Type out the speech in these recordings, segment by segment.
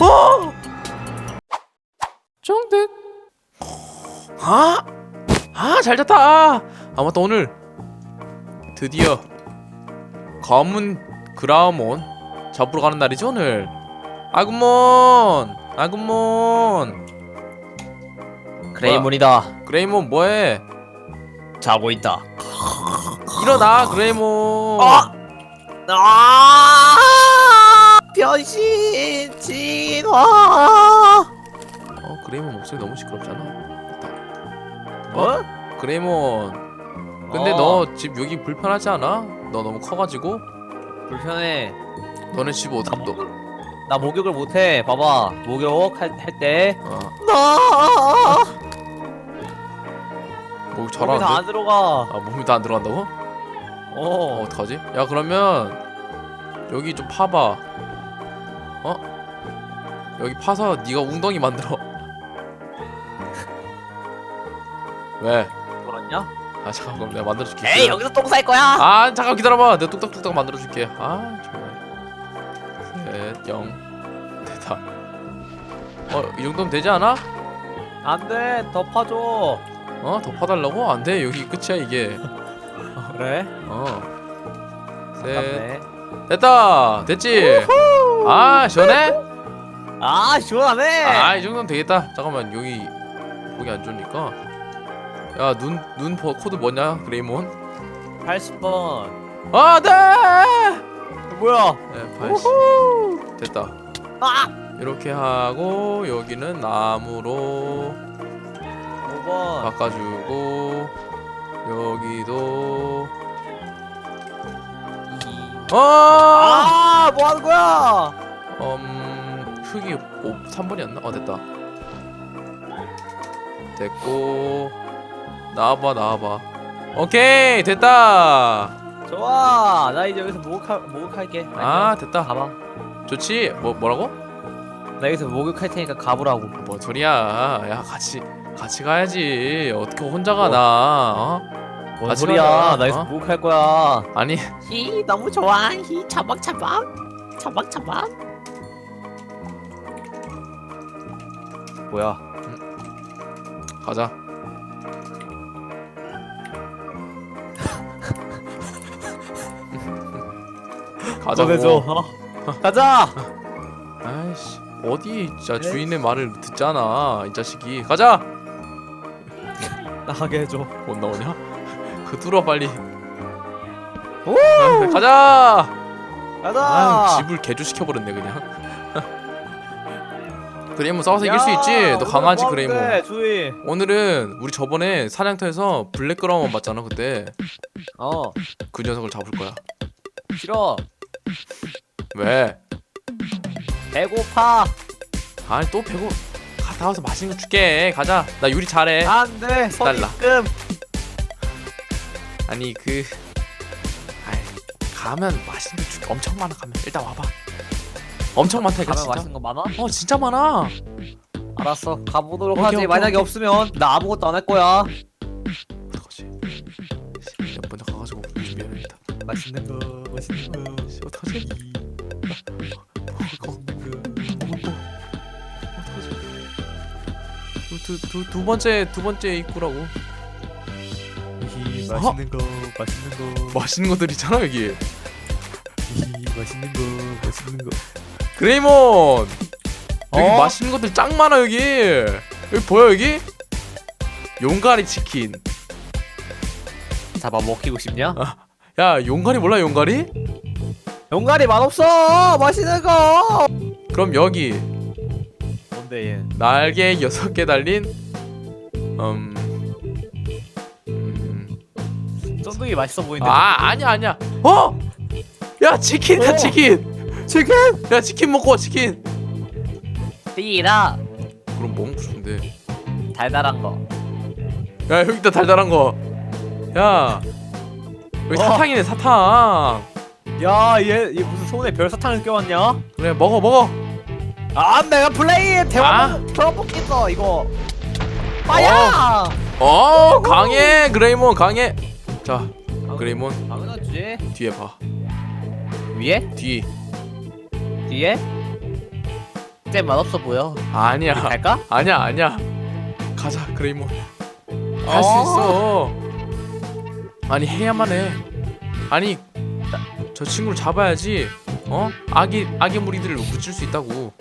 어! 정득. 아, 아, 잘 잤다. 아, 맞다 오늘 드디어 검은 그라우몬 잡으러 가는 날이지 오늘. 아구몬, 아구몬. 그레이몬이다. 그레이몬 뭐해? 자고 있다. 일어나 그레이몬. 아! 아! 변신 진화. 어 그레이몬 목소리 너무 시끄럽잖아. 됐다. 뭐? 그레이몬. 근데 어. 너 집 여기 불편하지 않아? 너 너무 커가지고 불편해. 너네 집 어디 또? 나 목욕을 못해. 봐봐. 목욕 할, 할 때. 어, 나. 목이 몸이 잘하는데? 다안 들어가. 아 몸이 다 안 들어간다고? 어 어. 어떡하지? 야 그러면 여기 좀 파봐. 어? 여기 파서 네가 웅덩이 만들어. 왜? 돌았냐? 아 잠깐 그럼 내가 만들어줄게. 에이 여기서 똥 쌀 거야. 아 잠깐 기다려봐 내가 뚝딱뚝딱 만들어줄게 아 정말 셋영 됐다 어이 정도면 되지 않아? 안돼. 더 파줘. 어? 더 파달라고? 안돼 여기 끝이야 이게 그래? 어 셋 아깝네. 됐다 됐지? 아 시원해? 아 시원하네. 아 이 정도면 되겠다 잠깐만 여기 보기 안 좋으니까 야눈눈 코드 뭐냐 그레이몬? 80번. 아 네! 뭐야? 네 80. 됐다 아! 이렇게 하고 여기는 나무로 5번. 바꿔주고 여기도 이. 어 아, 뭐 하는 거야? 음, 흙이 5, 3번이었나? 어 됐다 됐고 나와봐 나와봐 오케이 됐다 좋아. 나 이제 여기서 목욕할 목욕할게. 아 됐다 가봐. 좋지 뭐 뭐라고? 나 여기서 목욕할 테니까 가보라고. 뭔 소리야 야 같이 같이 가야지 어떻게 혼자 가나 어? 뭔 같이 소리야? 나 여기서 어? 목욕할 거야. 아니 히 너무 좋아. 히 차박차박. 차박차박. 뭐야? 가자 가자고. 어? 가자. 아이씨 어디 진짜 네? 주인의 말을 듣잖아 이 자식이 가자 나가게 해줘. 못 나오냐 그 뚫어 빨리 오! 아, 가자 가자. 아 집을 개조시켜 버렸네 그냥 그레이몬 싸워서 이길 수 있지 너 강아지 그레이몬 주인. 오늘은 우리 저번에 사냥터에서 블랙 그라운 봤잖아 그때 어 그 녀석을 잡을 거야 싫어. 왜 배고파. 아니 또 배고 갔다 와서 맛있는 거 줄게 가자 나 요리 잘해 안돼. 달라. 선입금. 아니 그 아이 가면 맛있는 거 줄게 엄청 많아 가면 일단 와봐 엄청 많다니까 가면 진짜 맛있는 거 많아? 어 진짜 많아 알았어. 가보도록 오케이, 하지. 오케이, 만약에 오케이. 없으면 나 아무것도 안 할 거야. 어떡하지 야, 먼저 가가지고 준비해야겠다 맛있는 거. 맛있는 거. 씨, 어떡하지 어, 어떡하지 두, 두, 두 번째 두 번째 입구라고 히, 맛있는 거. 맛있는 거. 맛있는 것들 있잖아 여기 히, 맛있는 거. 맛있는 거. 그레이몬 여기 어? 맛있는 것들 짱 많아 여기 여기 보여 여기 용가리 치킨 잡아 먹히고 싶냐? 야 용가리 몰라 용가리? 용가리 맛없어. 맛있는 거. 그럼 여기 뭔데 얘? 날개 여섯 개 달린 음, 음. 쫀득이 맛있어 보이는데. 아 아니야 아니야 어? 야 치킨이다 어. 치킨 치킨? 야 치킨 먹고 와 치킨 띠라. 그럼 뭐 먹고 싶은데 달달한 거. 야 여기 있다 달달한 거 야 여기 어. 사탕이네 사탕 야, 얘, 얘 무슨 손에 별 사탕을 껴왔냐? 그래 먹어 먹어 아, 내가 플레이 아. 대왕 들어먹겠어 이거. 빠야. 어 강해 그레이몬 강해 자 그레이몬 당연하지. 뒤에 봐 위에? 뒤 뒤에? 쟤 맛없어 보여 아니야 갈까? 아니야 아니야 가자 그레이몬 할 수 있어 아니 해야만 해 아니 나- 저 친구를 잡아야지 어 아기 아기 무리들을 무찔 수 있다고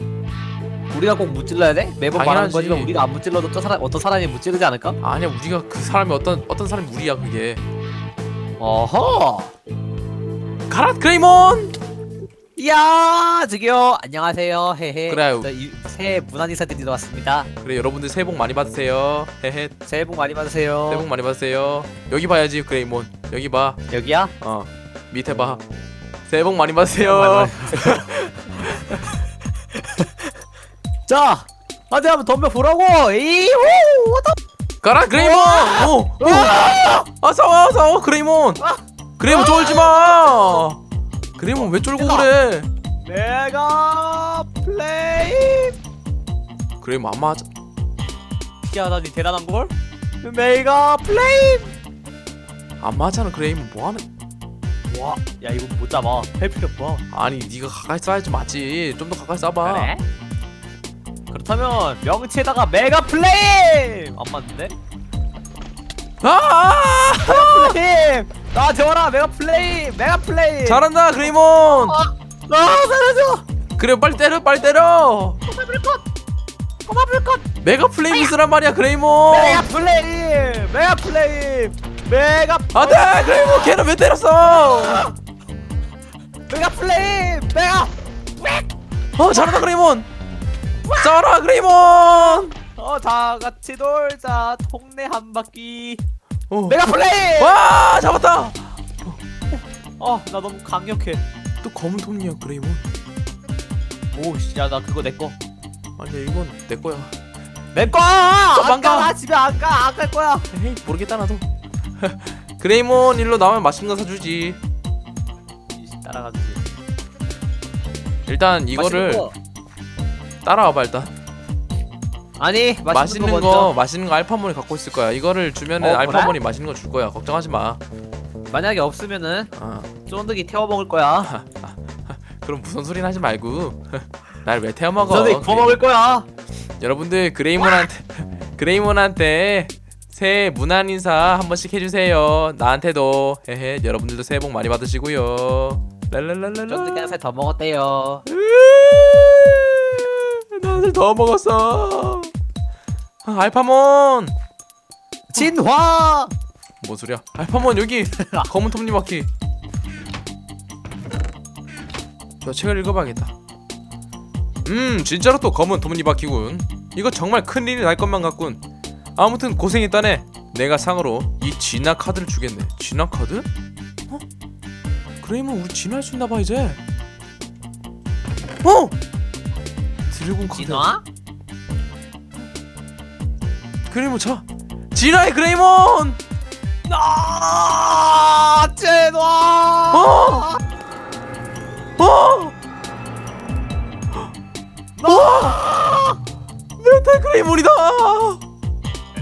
우리가 꼭 무찔러야 돼? 매번 말하는 당연하지. 거지만 우리가 안 무찔러도 또 사람 어떤 사람이 무찌르지 않을까? 아니야 우리가 그 사람이 어떤 어떤 사람이 무리야 그게 어허. 가라 그레이몬! 이야 저기요 안녕하세요. 헤헤. 그래요. 저 이- 새해 문안 인사 드리러 왔습니다. 그래 여러분들 새해 복 많이 받으세요. 헤헤. 새해 복 많이 받으세요. 새해 복 많이 받으세요. 여기 봐야지 그레이몬. 여기 봐어 여기야? 밑에 봐. 새해 복 많이 받으세요. 자 어디 한번 덤벼 보라고. 이호 왔다 가라 그레이몬! 오, 오. 아 싸워 싸워 그레이몬. 그레이몬 쫄지 마. 그레이몬 왜 쫄고 그래? 메가 플레이. 그레이몬 안 맞아. 희한하니 대단한 걸? 메가 플레이. 안 맞잖아 그레이몬 뭐 하는? 와 야 이거 못 잡아. 할 필요 없어. 아니 네가 가까이 쏴야지 맞지. 좀 더 가까이 쏴봐. 그래? 그렇다면 명치에다가 메가 플레이 안 맞는데? 아! 메가 플레이 나 재워라! 메가 플레이 메가 플레이 잘한다 그레이몬! 아 살려줘 그래 빨리 때려 빨리 때려! 꼬마 불꽃! 꼬마 불꽃! 메가 플레임 쓰란 말이야 그레이몬! 메가 플레이 메가 플레이 메가 안돼 그레이몬! 걔는 왜 때렸어? 메가 플레이 메가! 어 잘한다 그레이몬 싸워라 그레이몬! 어 다 같이 놀자. 동네 한 바퀴. 어. 메가 플레이! 와 잡았다! 어 나 너무 강력해. 또 검은 톱니야 그레이몬. 오야나 그거 내꺼 아니야 이건 내 거야. 내꺼 도망가. 안가 나 집에 안 가 안 갈 거야. 에이 모르겠다 나도. 그레이몬 일로 나오면 맛있는 거 사주지. 이씨, 따라가주지. 일단 이거를 맛있는 거. 따라와봐 일단. 아니 맛있는, 맛있는 거, 거, 먼저. 맛있는 거 알파몬이 갖고 있을 거야. 이거를 주면은 어, 그래? 알파몬이 맛있는 거 줄 거야. 걱정하지 마. 만약에 없으면은 아, 쫀득이 태워 먹을 거야. 그럼 무슨 소리는 하지 말고. 날 왜 태워 먹어? 쫀득이 구워 먹을 거야. 여러분들 그레이몬한테 그레이몬한테 새해 문안 인사 한 번씩 해주세요. 나한테도. 헤헤 여러분들도 새해 복 많이 받으시고요. 랄랄랄랄라 쫀득이 한살더 먹었대요 나들 더 먹었어. 아, 알파몬! 진화! 뭔 소리야? 알파몬 여기! 검은 톱니바퀴. 저 책을 읽어봐야겠다. 음 진짜로 또 검은 톱니바퀴군. 이거 정말 큰 일이 날 것만 같군. 아무튼 고생했다네. 내가 상으로 이 진화 카드를 주겠네. 진화 카드? 어? 그레이몬 우리 진화할 수 있나봐 이제? 어! 드래곤 카드 진화? 그레이몬 자 진화해 그레이몬 아 진화 어! 어! 와! 메탈 그레이몬이다!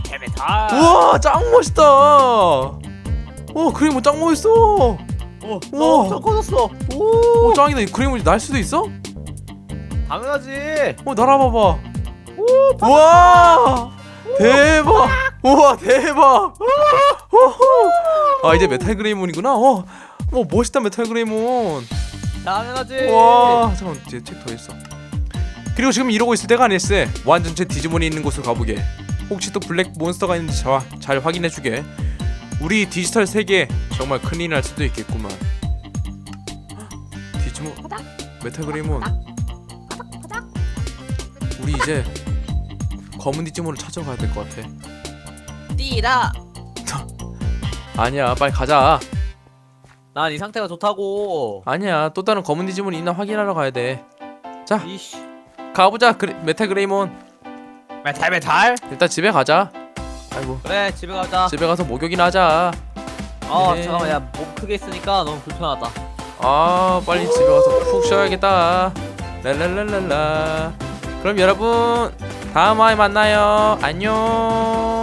데메탈 우와 짱 멋있다! 어 그레이몬 짱 멋있어! 어, 우와. 엄청 커졌어 오 짱이다 이 그레이몬이 날 수도 있어? 당연하지. 어 날아봐봐. 우와! 대박! 우와 대박! 아 이제 메탈 그레이몬이구나. 어, 어 멋있다 메탈 그레이몬. 당연하지. 와 잠깐 뒤에 책더 있어. 그리고 지금 이러고 있을 때가 아닐세 완전체 디지몬이 있는 곳으로 가보게. 혹시 또 블랙 몬스터가 있는지 자, 잘 확인해주게. 우리 디지털 세계 정말 큰일 날 수도 있겠구만. 디지몬 메탈 그레이몬 우리 이제 검은 디지몬을 찾아가야 될 것 같아. 띠라. 아니야 빨리 가자. 난 이 상태가 좋다고. 아니야 또 다른 검은 디지몬이 있나 확인하러 가야 돼. 이씨. 가보자 그레, 메탈 그레이몬. 메탈 메탈? 일단 집에 가자. 아이고. 그래 집에 가자. 집에 가서 목욕이나 하자. 어 네. 잠깐만 야몸 크게 있으니까 너무 불편하다. 아 빨리 집에 가서 푹 쉬어야겠다. 랄랄랄랄라 그럼 여러분 다음 화에 만나요. 안녕